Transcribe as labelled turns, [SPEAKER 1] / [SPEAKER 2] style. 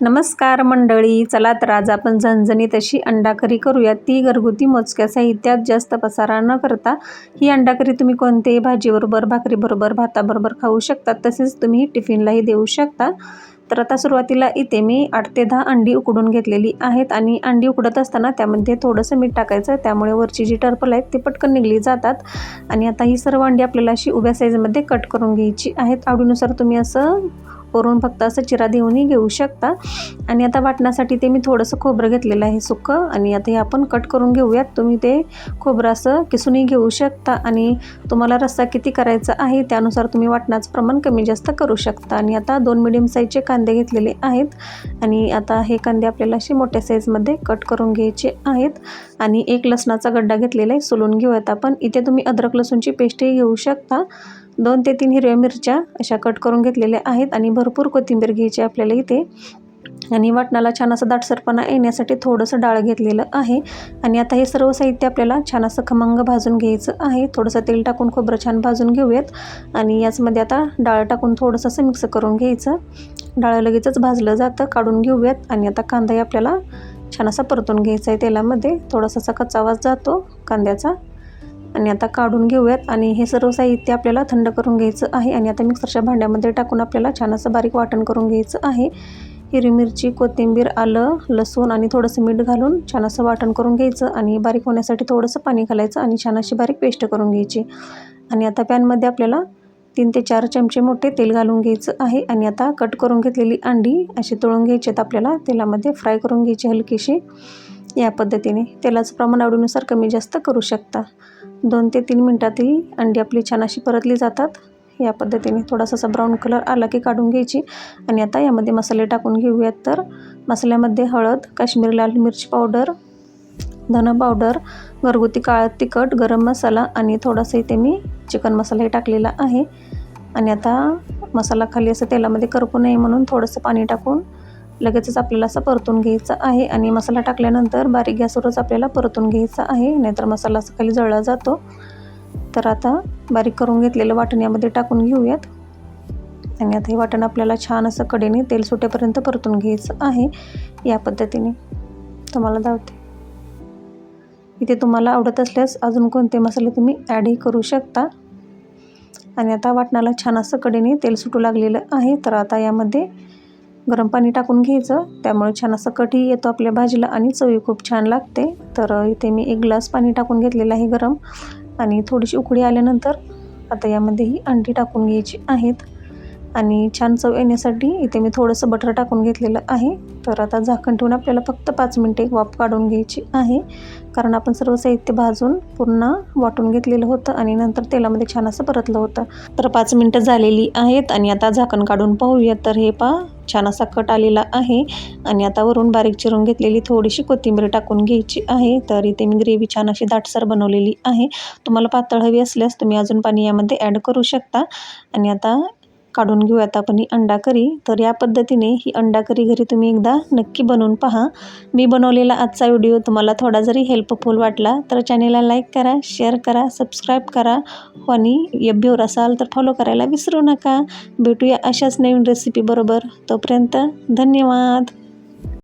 [SPEAKER 1] नमस्कार मंडळी चला तर आज आपण झणझणीत अशी अंडाकरी करूया. ती घरगुती मोजक्या साहित्यात जास्त पसारा न करता ही अंडाकरी तुम्ही कोणत्याही भाजीबरोबर भाकरीबरोबर भाताबरोबर खाऊ शकता. तसेच तुम्ही टिफिनलाही देऊ शकता. तर आता सुरुवातीला इथे मी आठ ते दहा अंडी उकडून घेतलेली आहेत आणि अंडी उकडत असताना त्यामध्ये थोडंसं मीठ टाकायचं. त्यामुळे वरची जी टर्पल आहेत ते पटकन निघली जातात. आणि आता ही सर्व अंडी आपल्याला अशी उभ्या साईजमध्ये कट करून घ्यायची आहेत. आवडीनुसार तुम्ही असं वरून फक्त असं चिरा देऊनही घेऊ शकता. आणि आता वाटण्यासाठी ते मी थोडंसं खोबरं घेतलेलं आहे सुकं. आणि आता हे आपण कट करून घेऊयात. तुम्ही ते खोबरं असं किसूनही घेऊ शकता. आणि तुम्हाला रस्सा किती करायचा आहे त्यानुसार तुम्ही वाटण्याचं प्रमाण कमी जास्त करू शकता. आणि आता दोन मिडियम साईजचे कांदे घेतलेले आहेत. आणि आता हे कांदे आपल्याला असे मोठ्या साईजमध्ये कट करून घ्यायचे आहेत. आणि एक लसणाचा गड्डा घेतलेला आहे. सोलून घेऊयात आपण. इथे तुम्ही अद्रक लसूणची पेस्टही घेऊ शकता. दोन ते तीन हिरव्या मिरच्या अशा कट करून घेतलेल्या आहेत आणि भरपूर कोथिंबीर घ्यायची आपल्याला इथे. आणि वाटणाला छान असं दाटसरपणा येण्यासाठी थोडंसं डाळ घेतलेलं आहे. आणि आता हे सर्व साहित्य आपल्याला छान असं खमंग भाजून घ्यायचं आहे. थोडंसं तेल टाकून खोबरं छान भाजून घेऊयात. आणि याचमध्ये आता डाळ टाकून थोडंसं असं मिक्स करून घ्यायचं. डाळ लगेचच भाजलं जातं काढून घेऊयात. आणि आता कांदाही आपल्याला छान असा परतून घ्यायचा आहे तेलामध्ये. थोडासा कच्चा वास जातो कांद्याचा. आणि आता काढून घेऊयात. आणि हे सर्व साहित्य आपल्याला थंड करून घ्यायचं आहे. आणि आता मिक्सरच्या भांड्यामध्ये टाकून आपल्याला छान असं बारीक वाटण करून घ्यायचं आहे. हिरवी मिरची कोथिंबीर आलं लसूण आणि थोडंसं मीठ घालून छान असं वाटण करून घ्यायचं. आणि बारीक होण्यासाठी थोडंसं पाणी घालायचं आणि छान अशी बारीक पेस्ट करून घ्यायची. आणि आता पॅनमध्ये आपल्याला तीन ते चार चमचे मोठे तेल घालून घ्यायचं आहे. आणि आता कट करून घेतलेली अंडी अशी तळून घ्यायची आहेत आपल्याला. तेलामध्ये फ्राय करून घ्यायची हलकीशी. या पद्धतीने तेलाचं प्रमाण आवडीनुसार कमी जास्त करू शकता. दोन ते तीन मिनटात ही अंडी आपली छान अशी परतली जातात. या पद्धतीने थोडासा असा ब्राऊन कलर आला की काढून घ्यायची. आणि आता यामध्ये मसाले टाकून घेऊयात तर मसाल्यामध्ये हळद काश्मीरी लाल मिरची पावडर धन पावडर घरगुती काळं तिखट गरम मसाला आणि थोडासा इथे मी चिकन मसालाही टाकलेला आहे. आणि आता मसाला खाली असं तेलामध्ये करपू नये म्हणून थोडंसं पाणी टाकून लगेचच आपल्याला असं परतून घ्यायचं आहे आणि मसाला टाकल्यानंतर बारीक गॅसवरच आपल्याला परतून घ्यायचा आहे नाहीतर मसाला असं खाली जळला जातो. तर आता बारीक करून घेतलेलं वाटण यामध्ये टाकून घेऊयात. आणि आता हे वाटण आपल्याला छान असं कडेने तेल सुटेपर्यंत परतून घ्यायचं आहे या पद्धतीने. तुम्हाला धावते इथे तुम्हाला आवडत असल्यास अजून कोणते मसाले तुम्ही ॲडही करू शकता. आणि आता वाटणाला छान असं कडेने तेल सुटू लागलेलं आहे. तर आता यामध्ये गरम पाणी टाकून घ्यायचं. त्यामुळे छान असं कठी येतो आपल्या भाजीला आणि चवी खूप छान लागते. तर इथे मी एक ग्लास पाणी टाकून घेतलेलं आहे गरम. आणि थोडीशी उकळी आल्यानंतर आता यामध्ये ही अंडी टाकून घ्यायची आहेत. आणि छान चव येण्यासाठी इथे मी थोडंसं बटर टाकून घेतलेलं आहे. तर आता झाकण ठेवून आपल्याला फक्त पाच मिनटे वाफ काढून घ्यायची आहे. कारण आपण सर्व साहित्य भाजून पुन्हा वाटून घेतलेलं होतं आणि नंतर तेलामध्ये छान असं परतलं होतं. तर पाच मिनटं झालेली आहेत आणि आता झाकण काढून पाहूया. तर हे पा छान असा कट आलेला आहे. आणि आता वरून बारीक चिरून घेतलेली थोडीशी कोथिंबीर टाकून घ्यायची आहे. तर इथे मी ग्रेव्ही छान अशी दाटसर बनवलेली आहे. तुम्हाला पातळ हवी असल्यास तुम्ही अजून पाणी यामध्ये ॲड करू शकता. आणि आता काढून घेऊयात आपण ही अंडा करी तर या पद्धतीने ही अंडा करी घरी तुम्ही एकदा नक्की बनवून पहा. मी बनवलेला आजचा व्हिडिओ तुम्हाला थोडा जरी हेल्पफुल वाटला तर चॅनेलला लाईक करा शेअर करा सबस्क्राईब करा आणि यभ्यवर असाल तर फॉलो करायला विसरू नका. भेटूया अशाच नवीन रेसिपीबरोबर तोपर्यंत धन्यवाद.